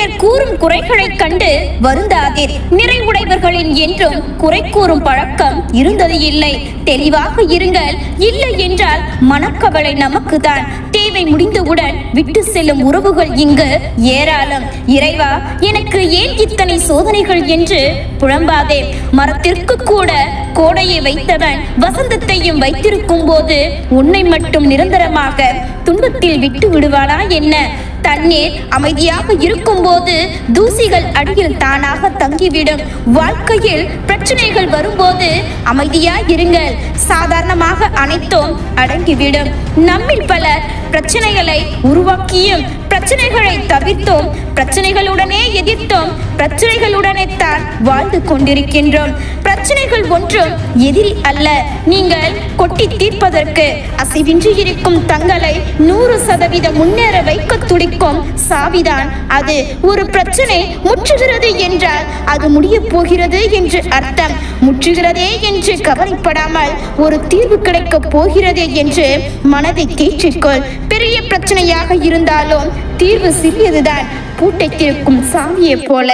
பிறர் கூறும் குறைகளைக் கண்டு வருந்தாதீர். நிறைவுடையவர்களின் என்றும் குறை கூறும் பழக்கம் இருந்தது இல்லை. தெளிவாக இருங்கள். இல்லை என்றால் மனக்கவலை நமக்குதான் தேவை முடிந்தவுடன் விட்டு செல்லும் உறவுகள் இங்கு ஏராளம். இறைவா எனக்கு ஏன் இத்தனை சோதனைகள் என்று புலம்பாதே. மரத்திற்கு கூட கோடையை வைத்தவன் வசந்தத்தையும் வைத்திருக்கும் போது உன்னை மட்டும் நிரந்தரமாக துன்பத்தில் விட்டு விடுவானா என்ன? தண்ணீர் அமைதியாக இருக்கும்போது தூசிகள் அடியில் தானாக தங்கிவிடும். வாழ்க்கையில் பிரச்சனைகள் வரும்போது அமைதியாக இருங்கள். சாதாரணமாக அனைத்தும் அடங்கிவிடும். நம்மில் பலர் பிரச்சனைகளை உருவாக்கியும் பிரச்சனைகளை தவிர்த்தும் பிரச்சனைகளுடனே எதிர்த்தோம் பிரச்சனைகளுடனே தான் வாழ்ந்து கொண்டிருக்கின்றோம். பிரச்சனைகள் ஒன்றும் எதிரி அல்ல. நீங்கள் கொட்டி தீர்ப்பதற்கு அசைவின்றி இருக்கும் தங்களை நூறு சதவீதம் முன்னேற வைக்க துடிக்கும் சாவிதான் அது. ஒரு பிரச்சனை முற்றுகிறது என்றால் அது முடிய போகிறது என்று அர்த்தம். முற்றுகிறதே என்று கவலைப்படாமல் ஒரு தீர்வு கிடைக்க போகிறதே என்று மனதை தேற்றிக்கொள் பெரிய பிரச்சனையாக இருந்தாலும் தீர்வு சிறியதுதான். பூட்டை திறக்கும் சாமியைப் போல.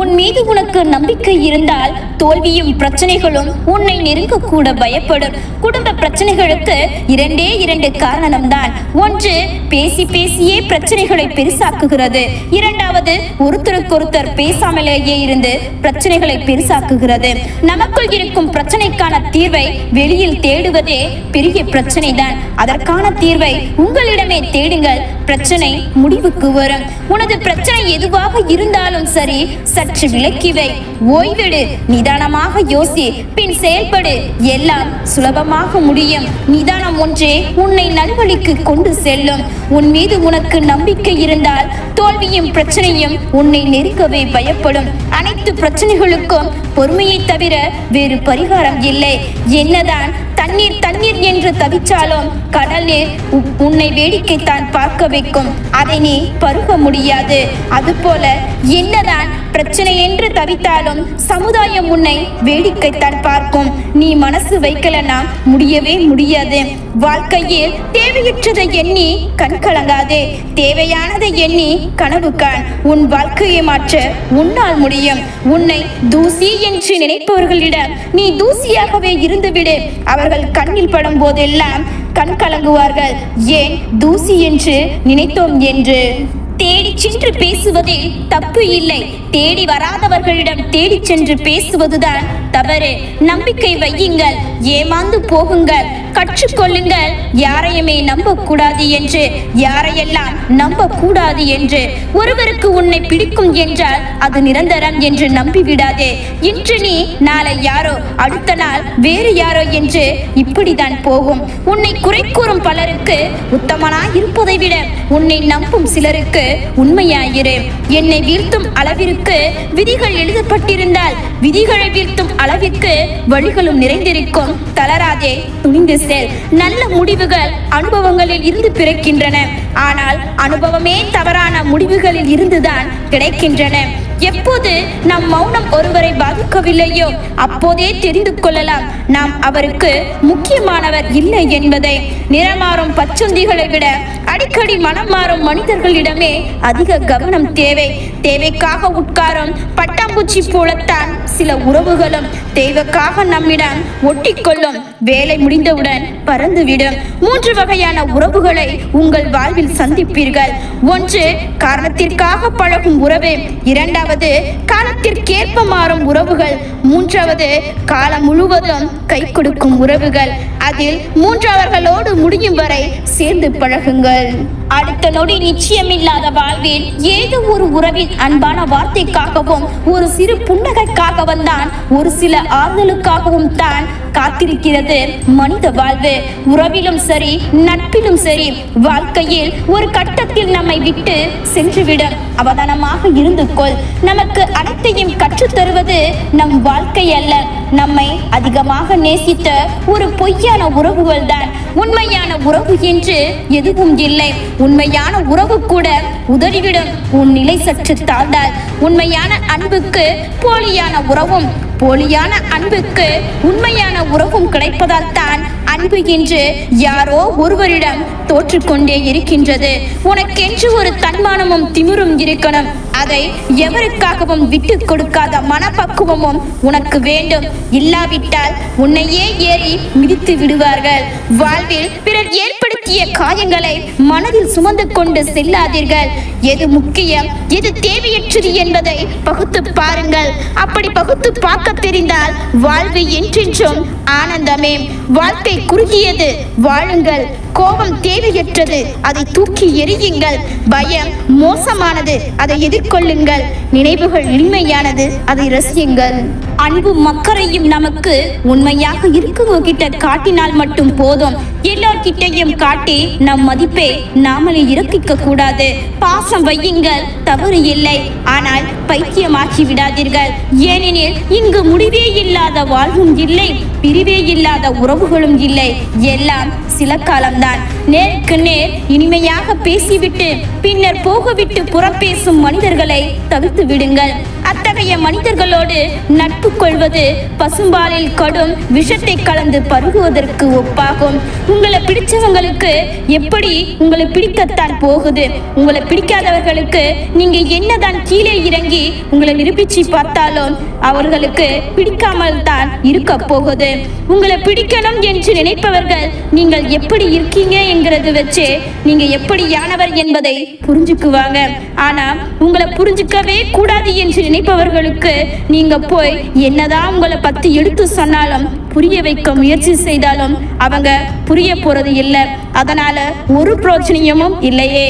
உன் மீது உனக்கு நம்பிக்கை இருந்தால் தோல்வியும் பிரச்சனைகளும் உன்னை நெருங்கக்கூட பயப்படும். குடும்ப பிரச்சனைகளுக்கு இரண்டே இரண்டு காரணம்தான். ஒன்று பேசி பேசியே பிரச்சனைகளை பெருசாக்குகிறது. இரண்டாவது ஒருத்தருக்கொருத்தர் பேசாமலேயே இருந்து பிரச்சனைகளை பெருசாக்குகிறது. நமக்குள் இருக்கும் பிரச்சனைக்கான தீர்வை வெளியில் தேடுவதே பெரிய பிரச்சனை தான் அதற்கான தீர்வை உங்களிடமே தேடுங்கள். பிரச்சனை முடிவுக்கு வரும். உனது பிரச்சனை எதுவாக இருந்தாலும் சரி சற்று விலக்கி வை ஓய்வெடு. நிதானமாக யோசி. பின் செயல்படு. எல்லாம் சுலபமாக முடியும். நிதானம் ஒன்றே உன்னை நல்வழிக்கு கொண்டு செல்லும். உன் மீது உனக்கு நம்பிக்கை இருந்தால் தோல்வியும் பிரச்சனையும் உன்னை நெருக்கவே பயப்படும். அனைத்து பிரச்சனைகளுக்கும் பொறுமையை தவிர வேறு பரிகாரம் இல்லை. என்னதான் தண்ணீர் தண்ணீர் என்று தவிச்சாலும் கடல் நீர் வேடிக்கை உன்னை வேடிக்கைத்தான் பார்க்க வைக்கும். அதை நீ பருக முடியாது. அதுபோல என்னதான் பிரச்சனை என்று தவித்தாலும் சமுதாயம் உன்னை வேடிக்கைத்தான் பார்க்கும். நீ மனசு வைக்கலனா முடியவே முடியாது. வாழ்க்கையில் தேவையற்றதை எண்ணி கண் கலங்காதே. தேவையானதை எண்ணி கனவு காண். உன் வாழ்க்கையை மாற்ற உன்னால் முடியும். உன்னை தூசி என்று நினைப்பவர்களிடம் நீ தூசியாகவே இருந்துவிடு. அவர்கள் கண்ணில் படும் போதெல்லாம் கண் கலங்குவார்கள். ஏன் தூசி என்று நினைத்தோம் என்று? தேடி சென்று பேசுவதில் தப்பு இல்லை. தேடி வராதவர்களிடம் தேடி சென்று பேசுவதுதான் தவறு. நம்பிக்கை வையுங்கள் ஏமாந்து போகுங்கள். கற்றுக்கொள்ளுங்கள். யாரையுமே நம்பக்கூடாது என்று யாரையெல்லாம் நம்ப கூடாது என்று. ஒருவருக்கு உன்னை பிடிக்கும் என்றால் அது நிரந்தரம் என்று நம்பிவிடாதே. இன்று நீ நாளை யாரோ அடுத்த நாள் வேறு யாரோ என்று இப்படிதான் போகும். உன்னை குறை கூறும் பலருக்கு உத்தமனாய் இருப்பதை விட உன்னை நம்பும் சிலருக்கு உண்மையாயிரு. என்னை வீழ்த்தும் அளவிற்கு விதிகள் எழுதப்பட்டிருந்தால் விதிகளை வீழ்த்தும் அளவிற்கு வழிகளும் நிறைந்திருக்கும். தளராதே துணிந்து செல் நல்ல முடிவுகள் அனுபவங்களில் இருந்து பிறக்கின்றன. ஆனால் அனுபவமே தவறான முடிவுகளில் இருந்துதான் கிடைக்கின்றன. எப்போது நம் மௌனம் ஒருவரை பாதிக்கவில்லையோ அப்போதே தெரிந்து கொள்ளலாம். நாம் அவருக்கு முக்கியமானவர் இல்லை என்பதை. நிறமாறும் பச்சுந்திகளை விட அடிக்கடி மனம் மாறும் மனிதர்களிடமே அதிக கவனம் தேவை. தேவைக்காக உட்காரும் பட்டாம்பூச்சி போலத்தான் சில உறவுகளும் தேவைக்காக நம்மிடம் ஒட்டிக்கொள்ளும். வேலை முடிந்தவுடன் பறந்துவிடும். மூன்று வகையான உறவுகளை உங்கள் வாழ்வில் சந்திப்பீர்கள். ஒன்று காரணத்திற்காக பழகும் உறவு. இரண்டாவது காலத்திற்கேற்ப மாறும் உறவுகள். மூன்றாவது காலம் முழுவதும் கை கொடுக்கும் உறவுகள். அதில் மூன்றாவர்களோடு முடியும் வரை சேர்ந்து பழகுங்கள். அடுத்த நொடி நிச்சயமில்லாத வாழ்வில் ஏதோ ஒரு உறவின் அன்பான வார்த்தைக்காகவும் ஒரு சிறு புன்னகைக்காகவும் தான் ஒரு சில ஆறுதலுக்காகவும் தான் காத்திருக்கிறது மனித வாழ்வு. உறவிலும் சரி நட்பிலும் சரி வாழ்க்கையில் ஒரு கட்டத்தில் நம்மை விட்டு சென்றுவிடும். அவதானமாக இருந்து கொள். நமக்கு அனைத்தையும் கற்றுத்தருவது நம் வாழ்க்கை அல்ல. நம்மை அதிகமாக நேசித்த ஒரு பொய்யான உறவுகள் தான் உண்மையான உறவு என்று எதுவும் இல்லை. உண்மையான உறவு கூட உதறிவிடும். உன் நிலை சற்று தாழ்ந்தால் உண்மையான அன்புக்கு போலியான உறவும் போலியான அன்புக்கு உண்மையான உறவும் கிடைப்பதால் தான் அன்பு என்று யாரோ ஒருவரிடம் தோற்றுக்கொண்டே இருக்கின்றது. உனக்கென்று ஒரு தன்மானமும் திமிரும் இருக்கணும். அதை எவருக்காகவும் விட்டு கொடுக்காத மனப்பக்குவமும் உனக்கு வேண்டும். இல்லாவிட்டால் உன்னையே ஏறி மிதித்து விடுவார்கள். வாழ்வில் பிறர் ஏற்படுத்திய காயங்களை மனதில் சுமந்து கொண்டு செல்லாதீர்கள். எது முக்கியம் எது தேவையற்றது என்பதை பகுத்து பாருங்கள். அப்படி பகுத்து பார்க்க தெரிந்தால் வாழ்வு என்றென்றும் ஆனந்தமே. வாழ்க்கை குறுகியது. வாழுங்கள். கோபம் தேவையற்றது. அதை தூக்கி எறியுங்கள். பயம் மோசமானது. அதை எதிர்கொள்ளுங்கள். நினைவுகள் இனிமையானது. அதை ரசியுங்கள். அன்பு மக்களையும் நமக்கு உண்மையாக இருக்கவங்கிட்ட காட்டினால் மட்டும் போதும். எல்லார்கிட்டையும் காட்டி நம் மதிப்பை நாமளே இறக்கிக்க கூடாது. பாசம் வையுங்கள். தவறு இல்லை. ஆனால் பைத்தியமாக்கி விடாதீர்கள். ஏனெனில் இங்கு முடிவே இல்லாத வாழ்வும் இல்லை பிரிவே இல்லாத உறவுகளும் இல்லை எல்லாம் சில காலம்தான். நேருக்கு நேர் இனிமையாக பேசிவிட்டு பின்னர் போகவிட்டு புறப்பேசும் மனிதர்களை தவிர்த்து விடுங்கள். அத்தகைய மனிதர்களோடு நட்பு கொள்வது பசும்பாலில் கடும் விஷத்தை கலந்து பருகுவதற்கு ஒப்பாகும். உங்களை பிடிச்சவங்களுக்கு எப்படி உங்களை பிடிக்கத்தான் போகுது? உங்களை பிடிக்காதவர்களுக்கு நீங்க என்னதான் கீழே இறங்கி உங்களை நிரூபிச்சு பார்த்தாலும் அவர்களுக்கு பிடிக்காமல் தான் இருக்க போகுது. உங்களை பிடிக்கணும் என்று நினைப்பவர்கள் நீங்கள் எப்படி இருக்கீங்க? என்கிறது வச்சு நீங்க எப்படியானவர் என்பதை புரிஞ்சுக்குவாங்க. ஆனா உங்களை புரிஞ்சுக்கவே கூடாது என்று நினைப்பவர்களுக்கு நீங்க போய் என்னதான் உங்களை பத்தி எடுத்து சொன்னாலும் புரிய வைக்க முயற்சி செய்தாலும் அவங்க புரிய போறது இல்லை. அதனால ஒரு பிரச்சனையும் இல்லையே.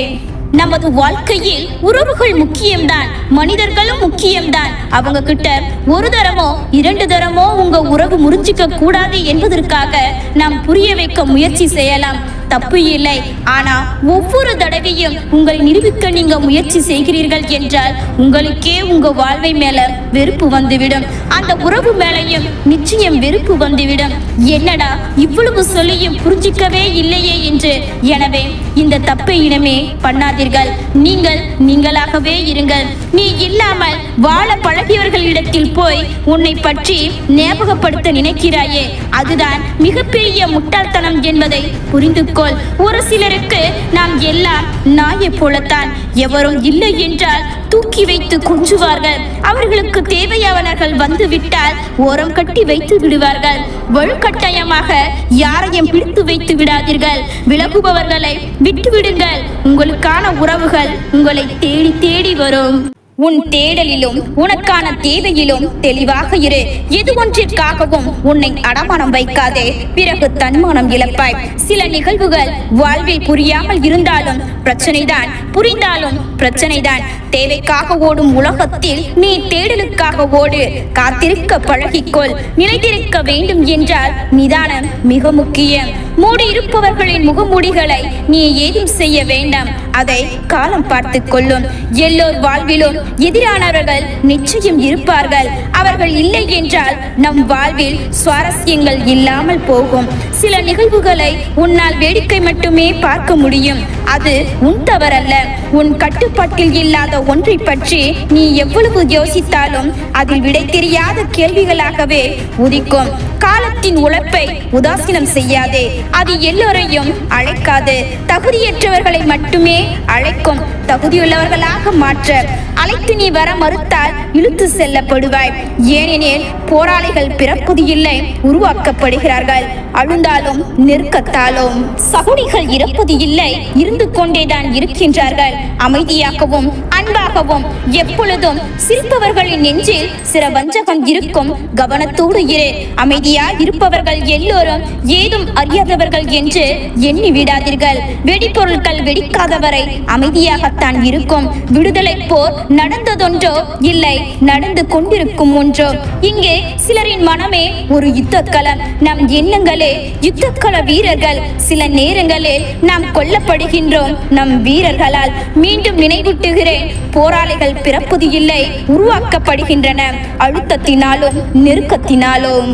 நமது வாழ்க்கையில் உறவுகள் முக்கியம்தான் மனிதர்களும் முக்கியம்தான். அவங்க கிட்ட ஒரு தரமோ இரண்டு தரமோ உங்க உறவு முறிஞ்சிக்க கூடாது என்பதற்காக நாம் புரிய வைக்க முயற்சி செய்யலாம். தப்பு இல்லை ஆனா ஒவ்வொரு தடவையும் உங்களை நிரூபிக்க நீங்க முயற்சி செய்கிறீர்கள் என்றால் உங்களுக்கே உங்க வாழ்வை மேல வெறுப்பு வந்துவிடும். அந்த உறவு மேலையும் நிச்சயம் வெறுப்பு வந்துவிடும். என்னடா இவ்வளவு சொல்லியும் புரிஞ்சிக்கவே இல்லையே என்று. எனவே இந்த தப்பை இனமே பண்ணாதீர்கள். நீங்கள் நீங்களாகவே இருங்கள். நீ இல்லாமல் வாழ பழகியவர்களிடத்தில் போய் உன்னை பற்றி ஞாபகப்படுத்த நினைக்கிறாயே. அதுதான் மிகப்பெரிய முட்டாள்தனம் என்பதை புரிந்து கொள் ஒரு சிலருக்கு நாம் எல்லாம் நாயை போலத்தான். எவரும் இல்லை என்றால் தூக்கி வைத்து கொஞ்சுவார்கள். அவர்களுக்கு தேவையானவர்கள் வந்து விட்டால் ஓரம் கட்டி வைத்து விடுவார்கள். வலுக்கட்டாயமாக யாரையும் பிடித்து வைத்து விடாதீர்கள். விலகுபவர்களை விட்டுவிடுங்கள். உங்களுக்கான உறவுகள் உங்களை தேடி தேடி வரும். உன் தேடலிலும் உனக்கான தேவையிலும் தெளிவாக இரு. எது ஒன்றிற்காகவும் உன்னை அடமானம் வைக்காதே. பிறகு தன்மானம் இழப்பாய். சில நிகழ்வுகள் வாழ்வில் புரியாமல் இருந்தாலும் பிரச்சனைதான். புரிந்தாலும் பிரச்சனைதான். தேவைக்காக ஓடும் உலகத்தில் நீ தேடலுக்காக ஓடு. காத்திருக்க பழகிக்கொள். நிலைத்திருக்க வேண்டும் என்றால் நிதானம் மிக முக்கியம். மூடி இருப்பவர்களின் முகமூடிகளை நீ ஏதும் செய்ய வேண்டாம். அதை காலம் பார்த்து கொள்ளும். எல்லோர் வாழ்விலும் எதிரானவர்கள் நிச்சயம் இருப்பார்கள். அவர்கள் இல்லை என்றால் நம் வாழ்வில் சுவாரஸ்யங்கள் இல்லாமல் போகும். சில நிகழ்வுகளை உன்னால் வேடிக்கை மட்டுமே பார்க்க முடியும். அது உன் தவறல்ல. உன் கட்டுப்பாட்டில் இல்லாத ஒன்றை பற்றி நீ எவ்வளவு யோசித்தாலும் அதில் விடை தெரியாத கேள்விகளாகவே உதிக்கும். காலத்தின் உழைப்பை உதாசீனம் செய்யாதே. அது எல்லோரையும் அழைக்காது. தகுதியற்றவர்களை மட்டுமே அழைக்கும் தகுதியுள்ளவர்களாக மாற்ற. அழைத்து நீ வர மறுத்தால் இழுத்து செல்லப்படுவாய். ஏனெனில் போராளிகள் பிறப்பது இல்லை உருவாக்கப்படுகிறார்கள். அழுந்தாலும் நெருக்கத்தாலும். சகுனிகள் இறப்பது இல்லை இருந்து கொண்டேதான் இருக்கின்றார்கள். அமைதியாகவும் அன்பாகவும் எப்பொழுதும் சிரிப்பவர்களின் நெஞ்சில் சில வஞ்சகம் இருக்கும். கவனத்தோடு இரு. அமைதி அமைதியா இருப்பவர்கள் எல்லோரும் ஏதும் அறியாதவர்கள் என்று எண்ணி விடாதீர்கள். வெடிபொருட்கள் வெடிக்காதவரை அமைதியாகத்தான் இருக்கும். விடுதலை போர் நடந்ததொன்றோ இல்லை நடந்து கொண்டிருக்கும் ஒன்றோ. இங்கே சிலரின் மனமே ஒரு யுத்தக்களம். நம் எண்ணங்களே யுத்தக்கள வீரர்கள். சில நேரங்களில் நாம் கொல்லப்படுகின்றோம் நம் வீரர்களால். மீண்டும் நினைவூட்டுகிறேன் போராளிகள் பிறப்பது இல்லை உருவாக்கப்படுகின்றன. அழுத்தத்தினாலும் நெருக்கத்தினாலும்.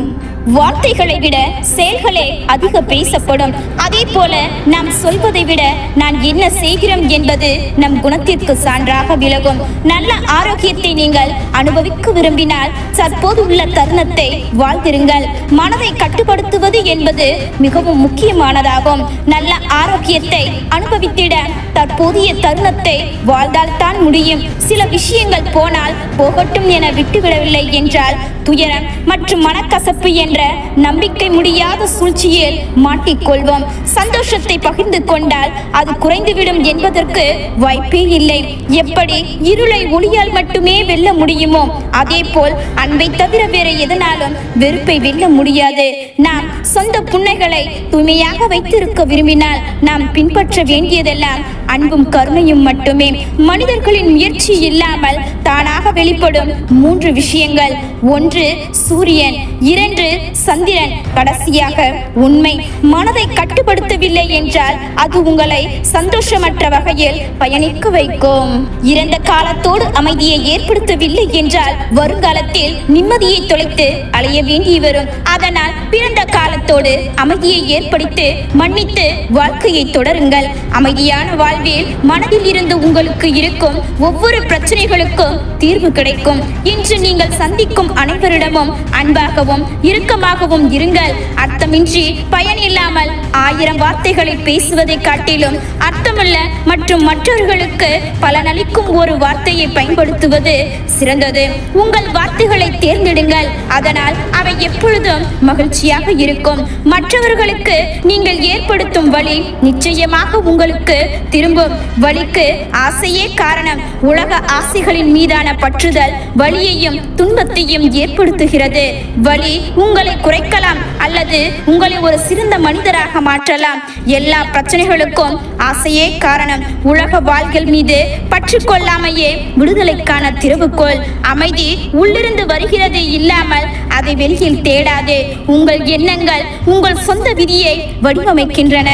வார்த்தைகளை விட செயல்களே அதிக பேசப்படும். அதே போல நாம் சொல்வதை விட நான் என்ன செய்கிறோம் என்பது நம் குணத்திற்கு சான்றாக விலகும் நல்ல ஆரோக்கியத்தை நீங்கள் அனுபவிக்க விரும்பினால் தற்போது உள்ள தருணத்தை வாழ்ந்திருங்கள். மனதை கட்டுப்படுத்துவது என்பது மிகவும் முக்கியமானதாகும். நல்ல ஆரோக்கியத்தை அனுபவித்திட தற்போதைய தருணத்தை வாழ்ந்தால்தான் முடியும். சில விஷயங்கள் போனால் போகட்டும் என விட்டுவிடவில்லை என்றால் துயரம் மற்றும் மனக்கசப்பு என்ற நம்பிக்கை முடியாத சூழ்ச்சியில் மாட்டிக்கொள்வோம். சந்தோஷத்தை பகிர்ந்து கொண்டால் அது குறைந்துவிடும் என்பதற்கு வாய்ப்பே இல்லை. எப்படி இருளை ஒளியால் மட்டுமே வெல்ல முடியுமோ அதே போல் அன்பை தவிர வேற எதனாலும் வெறுப்பை வெல்ல முடியாது. நாம் சொந்த புன்னைகளை தூய்மையாக வைத்திருக்க விரும்பினால் நாம் பின்பற்ற வேண்டியதெல்லாம் அன்பும் கருணையும் மட்டுமே. மனிதர்களின் முயற்சி இல்லாமல் தானாக வெளிப்படும் மூன்று விஷயங்கள். ஒன்று சூரியன். இரண்டு சந்திரன் கடைசியாக உண்மை மனதை கட்டுப்படுத்தவில்லை என்றால் அது உங்களை சந்தோஷமற்ற வகையில் பயணிக்க வைக்கும். இறந்த காலத்தோடு அமைதியை ஏற்படுத்தவில்லை என்றால் வருங்காலத்தில் நிம்மதியை தொலைத்து அலைய வேண்டி வரும். அதனால் பிறந்த காலத்தோடு அமைதியை ஏற்படுத்தி மன்னித்து வாழ்க்கையை தொடருங்கள். அமைதியான வாழ்வில் மனதில் இருந்து உங்களுக்கு இருக்கும் ஒவ்வொரு பிரச்சனைகளுக்கும் தீர்வு கிடைக்கும். இன்று நீங்கள் சந்திக்கும் அனைவரிடமும் அன்பாகவும் இறுக்கமாகவும் இருங்கள். அர்த்தமின்றி பயன் இல்லாமல் ஆயிரம் வார்த்தைகளை பேசுவதை காட்டிலும் அர்த்தமுள்ள மற்றும் மற்றவர்களுக்கு பலனளிக்கும் ஒரு வார்த்தையை பயன்படுத்துவது சிறந்தது. உங்கள் வார்த்தைகளை தேர்ந்தெடுங்கள். அதனால் அவை எப்பொழுதும் மகிழ்ச்சியாக இருக்கும். மற்றவர்களுக்கு நீங்கள் ஏற்படுத்தும் வழி நிச்சயமாக உங்களுக்கு திரும்பும். வழிக்கு ஆசையே காரணம். உலக ஆசைகளின் மீதான பற்றுதல் வழியையும் துன்பத்தையும் ஏற்படுத்துகிறது. வழி உங்கள் குறைக்கலாம் அல்லது உங்களை ஒரு சிறந்த மனிதராக மாற்றலாம். எல்லா பிரச்சனைகளுக்கும் ஆசையே காரணம். உலக வாழ்கள் மீது பற்று கொள்ளாமையே விடுதலைக்கான திறவுகோள். அமைதி உள்ளிருந்து வருகிறது இல்லாமல் அதை வெளியில் தேடாது. உங்கள் எண்ணங்கள் உங்கள் சொந்த விதியை வடிவமைக்கின்றன.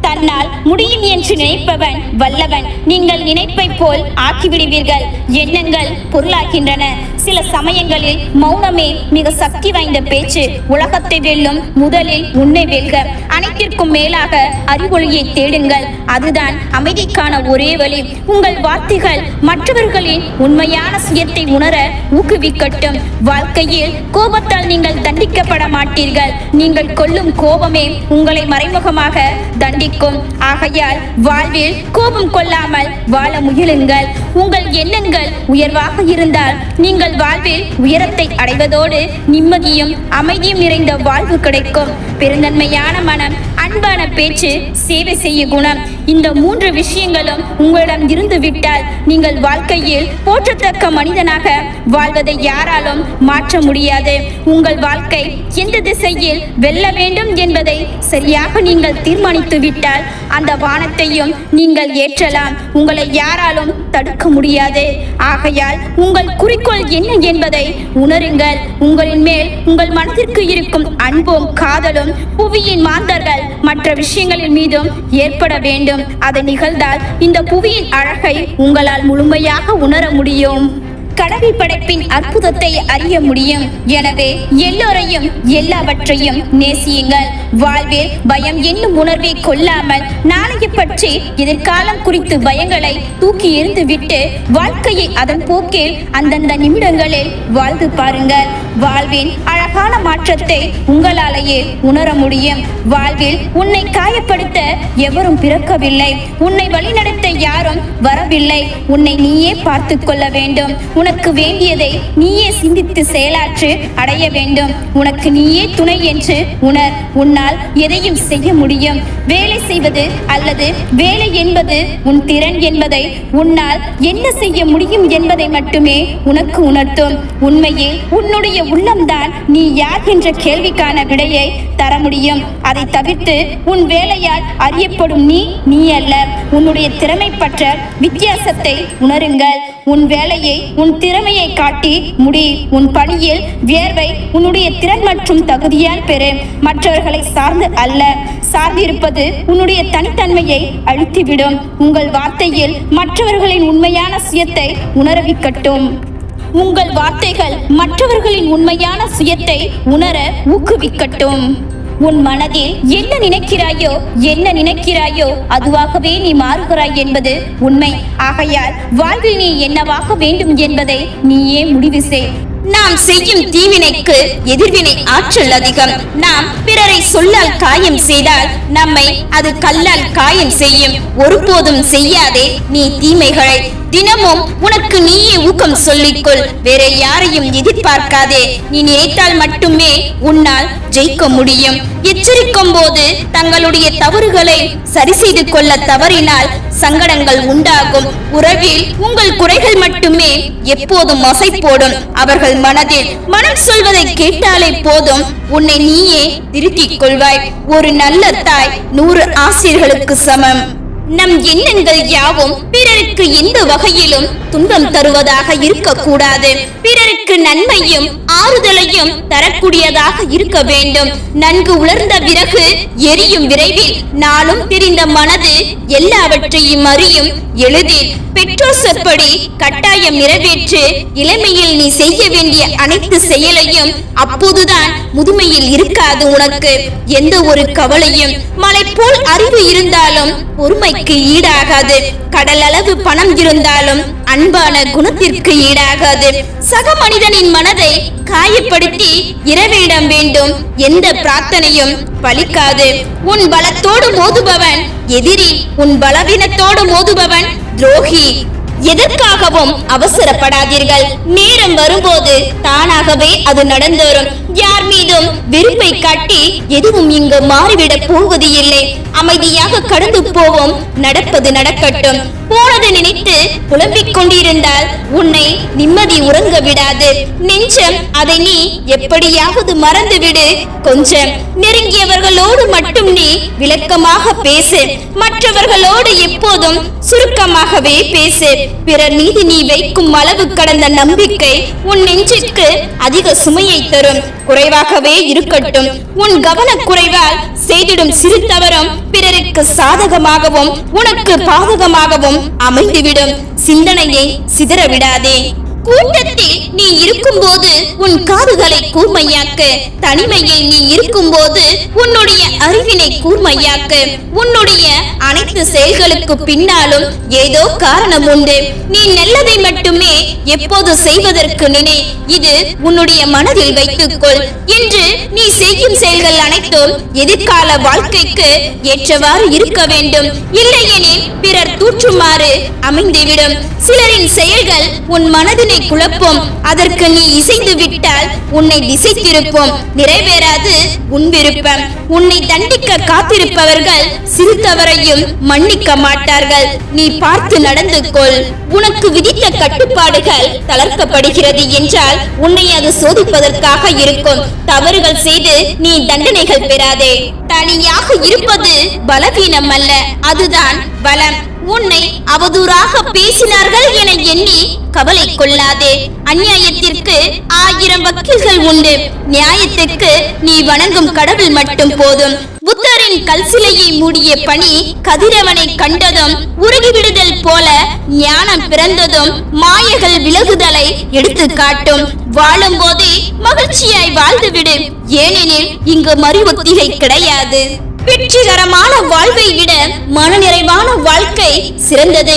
தன்னால் முடியும் என்று நினைப்பவன் வல்லவன். நீங்கள் நினைப்பை போல் ஆக்கிவிடுவீர்கள். எண்ணங்கள் பொருளாகின்றன. சில சமயங்களில் மௌனமே மிக சக்தி வாய்ந்த பேச்சு. உலகத்தை வெல்லும் முதலில் உன்னை வெல்க. அனைத்திற்கும் மேலாக அறிவொளியை தேடுங்கள். அதுதான் அமைதிக்கான ஒரே வழி. உங்கள் வார்த்தைகள் மற்றவர்களின் உண்மையான சுயத்தை உணர ஊக்குவிக்கட்டும். வாழ்க்கையில் கோபத்தால் நீங்கள் தண்டிக்கப்பட மாட்டீர்கள். நீங்கள் கொள்ளும் கோபமே உங்களை மறைமுகமாக தண்டிக்கும். ஆகையால் வாழ்வில் கோபம் கொள்ளாமல் வாழ முயலுங்கள். உங்கள் எண்ணங்கள் உயர்வாக இருந்தால் நீங்கள் வாழ்வில் உயரத்தை அடைவதோடு நிம்மதியும் அமைதியும் நிறைந்த வாழ்வு கிடைக்கும். பெருந்தன்மையான மனம் அன்பான பேச்சு சேவை செய்ய குணம். இந்த மூன்று விஷயங்களும் உங்களிடம் இருந்து விட்டால் நீங்கள் வாழ்க்கையில் போற்றத்தக்க மனிதனாக வாழ்வதை யாராலும் மாற்ற முடியாது. உங்கள் வாழ்க்கை எந்த திசையில் வெல்ல வேண்டும் என்பதை சரியாக நீங்கள் தீர்மானித்து விட்டால் அந்த வானத்தையும் நீங்கள் ஏற்றலாம். உங்களை யாராலும் தடுக்க முடியாது. ஆகையால் உங்கள் குறிக்கோள் என்ன என்பதை உணருங்கள். உங்களின் மேல் உங்கள் மனதிற்கு இருக்கும் அன்பும் காதலும் புவியின் மாந்தர்கள் மற்ற விஷயங்களின் மீதும் ஏற்பட வேண்டும். அதை நிகழ்ந்தால் இந்த புவியின் அழகை உங்களால் முழுமையாக உணர முடியும். கடவுள் படைப்பின் அற்புதத்தை அறிய முடியும். எனவே எல்லோரையும் எல்லாவற்றையும் நேசியுங்கள். வாழ்வில் பயம் என்னும் உணர்வை கொள்ளாமல் நாளைய பற்றி எதிர்காலம் குறித்து பயங்களை தூக்கி எறிந்துவிட்டு வாழ்க்கையை அதன் போக்கில் அந்தந்த நிமிடங்களில் வாழ்ந்து பாருங்கள். வாழ்வின் அழகான மாற்றத்தை உங்களாலேயே உணர முடியும். வாழ்வில் உன்னை காயப்படுத்த எவரும் பிறக்கவில்லை. உன்னை வழிநடத்த யாரும் வரவில்லை. உன்னை நீயே பார்த்து கொள்ள வேண்டும். உனக்கு வேண்டியதை நீயே சிந்தித்து செயலாற்று அடைய வேண்டும். உனக்கு நீயே துணை என்று உணர். உன்னால் எதையும் செய்ய முடியும். வேலை செய்வது அல்லது வேலை என்பது உன் திறன் என்பதை உன்னால் என்ன செய்ய முடியும் என்பதை மட்டுமே உனக்கு உணர்த்தும். உண்மையில் உன்னுடைய உள்ளம்தான் நீ யார் என்ற கேள்விக்கான விடையை தர முடியும். அதை தவிர்த்து உன் வேலையால் அறியப்படும் நீ நீ அல்ல. உன்னுடைய திறமை பற்ற வித்தியாசத்தை உணருங்கள். உன் வேலையை உன் திறமையை காட்டி முடி உன் பணியில் வியர்வை உன்னுடைய திறன் மற்றும் தகுதியால் பெறு. மற்றவர்களை சார்ந்து அல்ல. சார்ந்திருப்பது உன்னுடைய தனித்தன்மையை அழித்துவிடும். உங்கள் வார்த்தையில் மற்றவர்களின் உண்மையான சுயத்தை உணரவிக்கட்டும். உங்கள் வார்த்தைகள் மற்றவர்களின் உண்மையான சுயத்தை உணர ஊக்குவிக்கட்டும். உன் மனதில் என்ன நினைக்கிறாயோ என்ன நினைக்கிறாயோ அதுவாகவே நீ மாறுகிறாய் என்பது உண்மை. ஆகையால் வாழ்வில் நீ என்னவாக வேண்டும் என்பதை நீயே முடிவு செய். நாம் செய்யும் தீவினைக்கு எதிர்வினை ஆற்றல் அதிகம். நாம் பிறரை சொல்லால் காயம் செய்தால் நம்மை அது கல்லால் காயம் செய்யும். ஒருபோதும் செய்யாதே நீ தீமைகளை. தினமும் உனக்கு நீயே ஊக்கம் சொல்லிக்கொள். வேற யாரையும் எதிர்பார்க்காதே. நீ நினைத்தால் மட்டுமே உன்னால் ஜெயிக்க முடியும். எச்சரிக்கும் போது தங்களுடைய தவறுகளை சரி செய்து கொள்ள தவறினால் சங்கடங்கள் உண்டாகும். உறவில் உங்கள் குறைகள் மட்டுமே எப்போதும் மசை போடும் அவர்கள் மனதில் மனம் சொல்வதை கேட்டாலே போதும். உன்னை நீயே திருத்திக் கொள்வாய். ஒரு நல்ல தாய் நூறு ஆசிரியர்களுக்கு சமம். நம் எண்ணங்கள் யாவும் பிறருக்கு எந்த வகையிலும் துன்பம் தருவதாக இருக்கக்கூடாது. பிறருக்கு நன்மையும் ஆறுதலையும் தரக்கூடியதாக இருக்க வேண்டும். நன்கு உலர்ந்த விறகு எரியும் விரைவில் நாளும் தெரிந்த மனது எல்லாவற்றையும் அறியும். எளிதில் பெற்றோர் சொற்படி கட்டாயம் நிறைவேற்று. இளமையில் நீ செய்ய வேண்டிய அனைத்து செயலையும் அப்போதுதான் முதுமையில் இருக்காது உனக்கு. எந்த ஒரு கவலையும் மலை போல் அறிவு இருந்தாலும் பொறுமைக்கு ஈடாகாது. கடல் அளவு பணம் இருந்தாலும் அன்பான குணத்திற்கு ஈடாகாது. சக மனிதனின் மனதை காயப்படுத்தி இரவிடம் வேண்டும். எந்த பிரார்த்தனையும் பலிக்காது. உன் பலத்தோடு மோதுபவன் எதிரி. உன் பலவீனத்தோடு மோதுபவன் துரோகி. எதற்காகவும் அவசரப்படாதீர்கள். நேரம் வரும்போது தானாகவே அது நடந்தோறும். யார் மீதும் வெறுப்பை காட்டி எதுவும் இங்கு மாறிவிடப் போவது இல்லை அமைதியாக கடந்து போவோம். நடப்பது நடக்கட்டும். போனது நினைத்து புலம்பிக் கொண்டிருந்தால் உன்னை நிம்மதி உறங்க விடாது. நெஞ்சம் அதை நீ எப்படியாவது மறந்துவிடு. கொஞ்சம் நெருங்கியவர்களோடு மட்டும் நீ விளக்கமாக பேசு. மற்றவர்களோடு எப்போதும் சுருக்கமாகவே பேசு. பிறர் மீது நீ வைக்கும் அளவு கடந்த நம்பிக்கை உன் நெஞ்சுக்கு அதிக சுமையை தரும். குறைவாகவே இருக்கட்டும். உன் கவன குறைவால் செய்திடும் சிறு தவறும் பிறருக்கு சாதகமாகவும் உனக்கு பாதகமாகவும் அமைந்துவிடும். சிந்தனையை சிதற விடாதே. கூட்டத்தில் நீ இருக்கும்போது உன் காதுகளை கூர்மையாக்கு. தனிமையில் நீ இருக்கும்போது உன்னுடைய அறிவினை கூர்மையாக்கு. உன்னுடைய அனைத்து செயல்களுக்கு பின்னாலும் ஏதோ காரணம் உண்டு. நீ நல்லதை மட்டுமே எப்போது செய்வதற்கு நினை. இது உன்னுடைய மனதில் வைத்துக்கொள். என்று நீ செய்யும் செயல்கள் அனைத்தும் எதிர்கால வாழ்க்கைக்கு ஏற்றவாறு இருக்க வேண்டும். இல்லையெனில் பிறர் தூற்றுமாறு அமைந்துவிடும். சிலரின் செயல்கள் உன் மனதினை குழப்பும். அதற்கு நீ இசைந்து விட்டால் உன்னை திசை திருப்பும் நிறைவேறாது உன் விருப்பம். உன்னை தண்டிக்க காத்திருப்பவர்கள் சிறு தவறையும் மன்னிக்க மாட்டார்கள். நீ பார்த்து நடந்து கொள். உனக்கு விதித்த கட்டுப்பாடுகள் தளர்க்கப்படுகிறது என்றால் உன்னை அது சோதிப்பதற்காக இருக்கும். தவறுகள் செய்து நீ தண்டனைகள் பெறாதே. தனியாக இருப்பது பலவீனம் அல்ல அதுதான் பலம் உன்னை அவதூறாக பேசினார்கள் என எண்ணி கவலை கொள்ளாதே. அநியாயத்திற்கு ஆயிரம் வக்கீல்கள் உண்டு. நியாயத்திற்கு நீ வணங்கும் கடவுள் மட்டும் போதும். புத்தரின் கல் சிலையை மூடிய பணி கதிரவனை கண்டதும் உருகிவிடுதல் போல ஞானம் பிறந்ததும் மாயகள் விலகுதலை எடுத்து காட்டும். வாழும் போதே மகிழ்ச்சியாய் வாழ்ந்துவிடு. ஏனெனில் இங்கு மறு ஒத்திகை கிடையாது. வெற்றிகரமான வாழ்வை விட மனநிறைவான வாழ்க்கை சிறந்தது.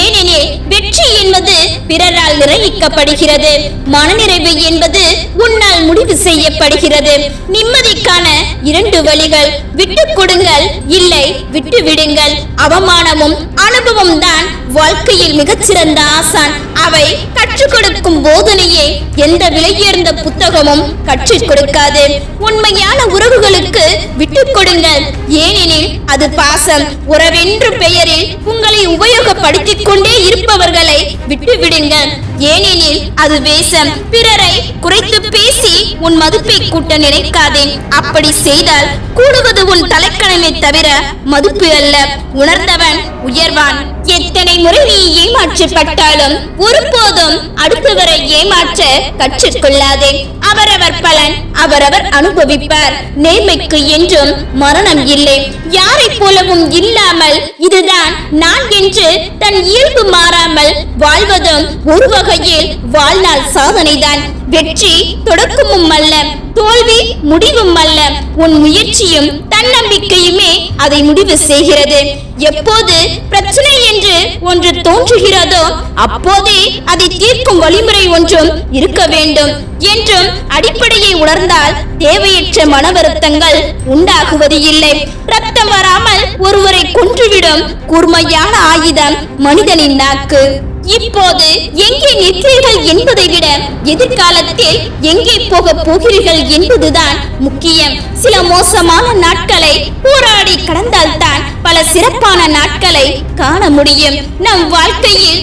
ஏனெனில் வெற்றி என்பது பிறரால் நிர்ணயிக்கப்படுகிறது மனநிறைவு என்பது உன்னால் முடிவு செய்யப்படுகிறது. நிம்மதிக்கான இரண்டு வழிகள். விட்டு கொடுங்கள் இல்லை விட்டு விடுங்கள் அவமானமும் அனுபவம் தான் வாழ்க்கையில் மிகச்சிறந்த ஆசான். அவை கற்றுக் கொடுக்கும் போதனையே எந்த விலையேர்ந்த புத்தகமும் கற்றுக் கொடுக்காது. உண்மையான உறவுகளுக்கு விட்டுக் கொடுங்கள். ஏனெனில் அது பாசம். உறவென்ற பெயரில் உங்களை உபயோகப்படுத்திக் கொண்டே இருப்பவர்களை விட்டுவிடுங்கள் ஏனெனில் அது வேஷம். பிறரை குறைத்து பேசி உன் மதிப்பை கூட்ட நினைக்காதே. அப்படி செய்தால் கூடுவது உன் தலைக்கணமே தவிர மதிப்பு அல்ல. உணர்ந்தவன் உயர்வான். எத்தனை முறை நீ ஏமாற்றப்பட்டாலும் ஒருபோதும் அடுத்தவரை ஏமாற்ற கற்றுக்கொள்ளாதே. அவரவர் பலன் அவரவர் அனுபவிப்பார். நேர்மைக்கு என்றும் மரணம் இல்லை. யாரைப் போலவும் இல்லாமல் இதுதான் நான் என்று தன் இயல்பு மாறாமல் வாழ்வதும் ஒரு வகையில் வாழ்நாள் சாதனைதான். வெற்றி தொடக்கமும் அல்ல தோல்வி முடிவும் அல்ல. உன் முயற்சியும் தன்னம்பிக்கையுமே அதை முடிவு செய்கிறது. எப்போது பிரச்சனை என்று ஒன்று தோன்றுகிறதோ அப்போதே அதை தீர்க்கும் வழிமுறை ஒன்றும் இருக்க வேண்டும் என்றும் அடிப்படையை உணர்ந்தால் தேவையற்ற மன வருத்தங்கள் உண்டாகுவது இல்லை. ரத்தம் வராமல் ஒருவரை கொன்றுவிடும் கூர்மையான ஆயுதம் மனிதனின் நாக்கு. இப்போது எங்கே நிற்கிறீர்கள் என்பதை விட எதிர்காலத்தில் எங்கே போக போகிறீர்கள் என்பதுதான் முக்கியம். சில மோசமான நாட்களை போராடி கடந்தால்தான் பல சிறப்பான நாட்களை காண முடியும். நம் வாழ்க்கையில்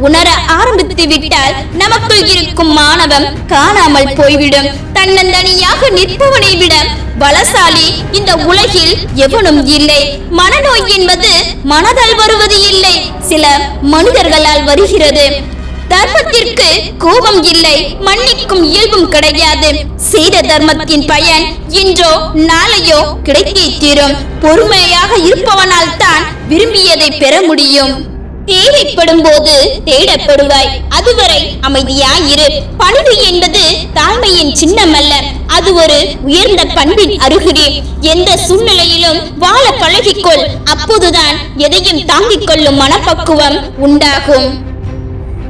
உணர ஆரம்பித்து விட்டால் நமக்குள் இருக்கும் மாணவம் காணாமல் போய்விடும். தன்னந்தனியாக நிற்பவனை விட பலசாலி இந்த உலகில் எவனும் இல்லை. மனநோய் என்பது மனதால் வருவது இல்லை. சில மனிதர்களால் வருகிறது. தர்மத்திற்கு கோபம் இல்லை. மன்னிக்கும் இயல்பும் கிடையாது. செய்த தர்மத்தின் பயன் இன்றோ நாளையோ கிடைத்தே தீரும். பொறுமையாக இருப்பவனால் தான் விரும்பியதை பெற முடியும். தேவைப்படும் போது தேடப்படுவாய். அதுவரை அமைதியாயிரு. பணிவு என்பது தாழ்மையின் சின்னம் அல்ல அது ஒரு உயர்ந்த பண்பின் அருகுறி எந்த சூழ்நிலையிலும் வாழ பழகிக்கொள். அப்போதுதான் எதையும் தாங்கிக் கொள்ளும் மனப்பக்குவம் உண்டாகும்.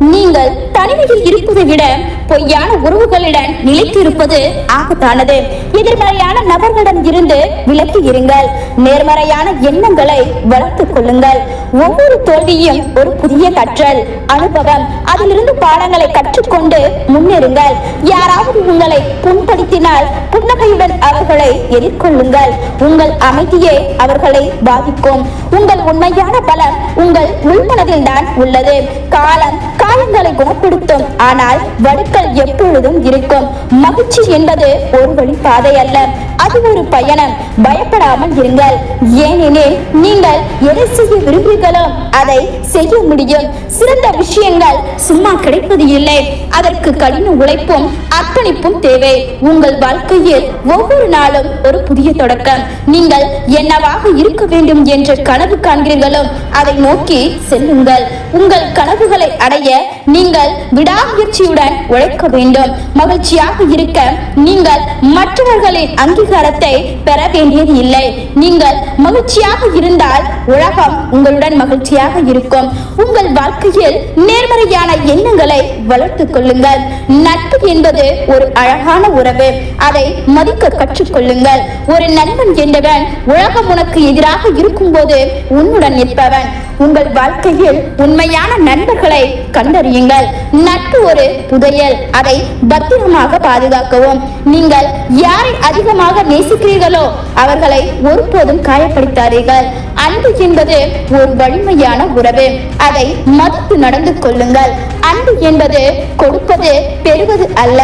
நீங்கள் தனிமையில் இருப்பதை விட பொய்யான உறவுகளுடன் நிலைத்திருப்பது ஆபத்தானது. எதிர்மறையான நபர்களிடம் இருந்து விலக்கி இருங்கள். நேர்மறையான எண்ணங்களை வளர்த்துக் கொள்ளுங்கள். ஒவ்வொரு தோல்வியும் ஒரு புதிய கற்றல் அனுபவம். அதிலிருந்து பாடங்களை கற்றுக்கொண்டு முன்னேறுங்கள். யாராவது உங்களை புண்படுத்தினால் புன்னகையுடன் அவர்களை எதிர்கொள்ளுங்கள். உங்கள் அமைதியே அவர்களை பாதிக்கும். உங்கள் உண்மையான பலம் உங்கள் உள்மனதில் தான் உள்ளது. காலம் காயங்களை குணப்படுத்தும். ஆனால் வடுக்கள் எப்பொழுதும் இருக்கும். மகிழ்ச்சி என்பது ஒரு வழி பாதை அல்ல. அது ஒரு பயணம். பயப்படாமல் இருங்கள். ஏனெனில் நீங்கள் எதை செய்ய விரும்புகிறீர்களோ அதை செய்ய முடியும். சிறந்த விஷயங்கள் சும்மா கிடைப்பது இல்லை. அதற்கு கடின உழைப்பும் அர்ப்பணிப்பும் தேவை. உங்கள் வாழ்க்கையில் ஒவ்வொரு நாளும் ஒரு புதிய தொடக்கம். நீங்கள் என்னவாக இருக்க வேண்டும் என்ற கனவு காண்கிறீர்களோ அதை நோக்கி செல்லுங்கள். உங்கள் கனவுகளை அடைய நீங்கள் விடாமுயற்சியுடன் உழைக்க வேண்டும். மகிழ்ச்சியாக இருக்க நீங்கள் மற்றவர்களின் அங்கீகாரத்தை பெற வேண்டியது இல்லை. நீங்கள் மகிழ்ச்சியாக இருந்தால் உலகம் உங்களுடன் மகிழ்ச்சியாக இருக்கும். உங்கள் வாழ்க்கையில் நேர்மறையான எண்ணங்களை வளர்த்துக் கொள்ளுங்கள். நட்பு என்பது ஒரு அழகான உறவு. அதை மதிக்க கற்றுக்கொள்ளுங்கள். ஒரு நண்பன் என்றவன் உலகம் உனக்கு எதிராக இருக்கும்போது உன்னுடன் நிற்பவன். உங்கள் வாழ்க்கையில் உண்மையான நண்பர்களை கண் கண்டறியுங்கள். நட்பு ஒரு புதையல். அதை பத்திரமாக பாதுகாக்கவும். நீங்கள் யாரை அதிகமாக நேசிக்கிறீர்களோ அவர்களை ஒருபோதும் காயப்படுத்தாதீர்கள். அன்பு என்பது ஒரு வலிமையான உறவு. அதை மதித்து நடந்து கொள்ளுங்கள். அன்பு என்பது கொடுப்பது பெறுவது அல்ல.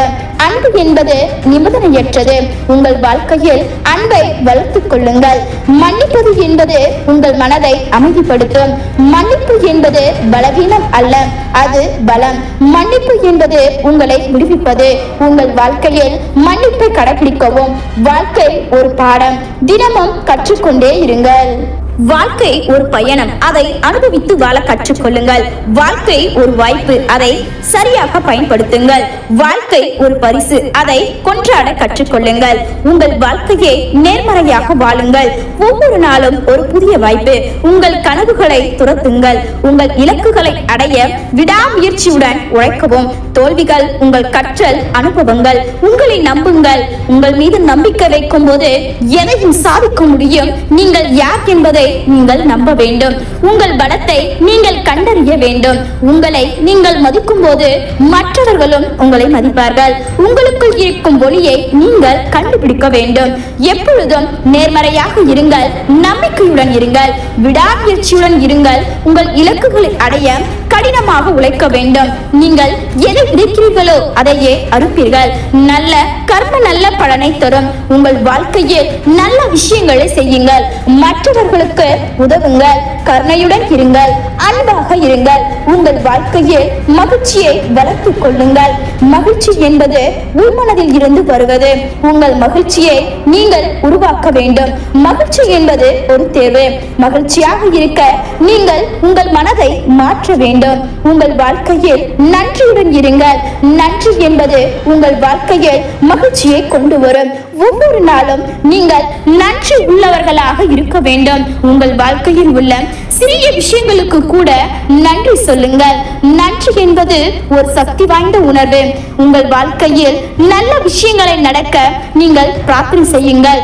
அன்பு என்பது நிபந்தனையற்றது. உங்கள் வாழ்க்கையில் அன்பை வளர்த்து கொள்ளுங்கள். மன்னிப்பது என்பது உங்கள் மனதை அமைதிப்படுத்தும். மன்னிப்பு என்பது பலவீனம் அல்ல. அது பலம். மன்னிப்பு என்பது உங்களை விடுவிப்பது. உங்கள் வாழ்க்கையில் மன்னிப்பை கடைபிடிக்கவும். வாழ்க்கை ஒரு பாடம். தினமும் கற்றுக்கொண்டே இருங்கள். வாழ்க்கை ஒரு பயணம். அதை அனுபவித்து வாழ கற்றுக்கொள்ளுங்கள். வாழ்க்கை ஒரு வாய்ப்பு. அதை சரியாக பயன்படுத்துங்கள். வாழ்க்கை ஒரு பரிசு. அதை கொன்றாட கற்றுக்கொள்ளுங்கள். உங்கள் வாழ்க்கையை நேர்மறையாக வாழுங்கள். ஒவ்வொரு நாளும் ஒரு புதிய வாய்ப்பு. உங்கள் கனவுகளை துரத்துங்கள். உங்கள் இலக்குகளை அடைய விடாமுயற்சியுடன் உழைக்கவும். தோல்விகள் உங்கள் கற்றல் அனுபவங்கள். உங்களை நம்புங்கள். உங்கள் மீது நம்பிக்கை வைக்கும் போது எதையும் சாதிக்க முடியும். நீங்கள் யார் என்பதை நீங்கள் நம்ப வேண்டும். உங்கள் பலத்தை நீங்கள் கண்டறிய வேண்டும். உங்களை நீங்கள் மதிக்கும் போது மற்றவர்களும் உங்களை மதிப்பார்கள். உங்களுக்குள் இருக்கும் ஒளியை நீங்கள் கண்டுபிடிக்க வேண்டும். எப்பொழுதும் நேர்மறையாக இருங்கள் நம்பிக்கையுடன் இருங்கள் விடாமுயற்சியுடன் இருங்கள். உங்கள் இலக்குகளை அடைய கடினமாக உழைக்க வேண்டும். நீங்கள் எதை விதைக்கிறீர்களோ அதையே அறுப்பீர்கள். நல்ல கர்ம நல்ல பலனை தரும். உங்கள் வாழ்க்கையில் நல்ல விஷயங்களை செய்யுங்கள். மற்றவர்களுக்கு மக்களுக்கு உதவுங்கள் கருணையுடன் இருங்கள் அன்பாக இருங்கள். உங்கள் வாழ்க்கையில் மகிழ்ச்சியை வளர்த்துக் கொள்ளுங்கள். மகிழ்ச்சி என்பது உள்மனதில் இருந்து வருவது. உங்கள் மகிழ்ச்சியை நீங்கள் உருவாக்க வேண்டும். மகிழ்ச்சி என்பது ஒரு தேர்வு மகிழ்ச்சியாக இருக்க நீங்கள் உங்கள் மனதை மாற்ற வேண்டும். உங்கள் வாழ்க்கையில் நன்றியுடன் இருங்கள். நன்றி என்பது உங்கள் வாழ்க்கையில் மகிழ்ச்சியை கொண்டு வரும். ஒவ்வொரு நாளும் நீங்கள் நன்றி உள்ளவர்களாக இருக்க வேண்டும். உங்கள் வாழ்க்கையில் உள்ள சிறிய விஷயங்களுக்கு கூட நன்றி சொல்லுங்கள். நன்றி என்பது ஒரு சக்தி வாய்ந்த உணர்வு. உங்கள் வாழ்க்கையில் நல்ல விஷயங்களை நடக்க நீங்கள் பிரார்த்தனை செய்யுங்கள்.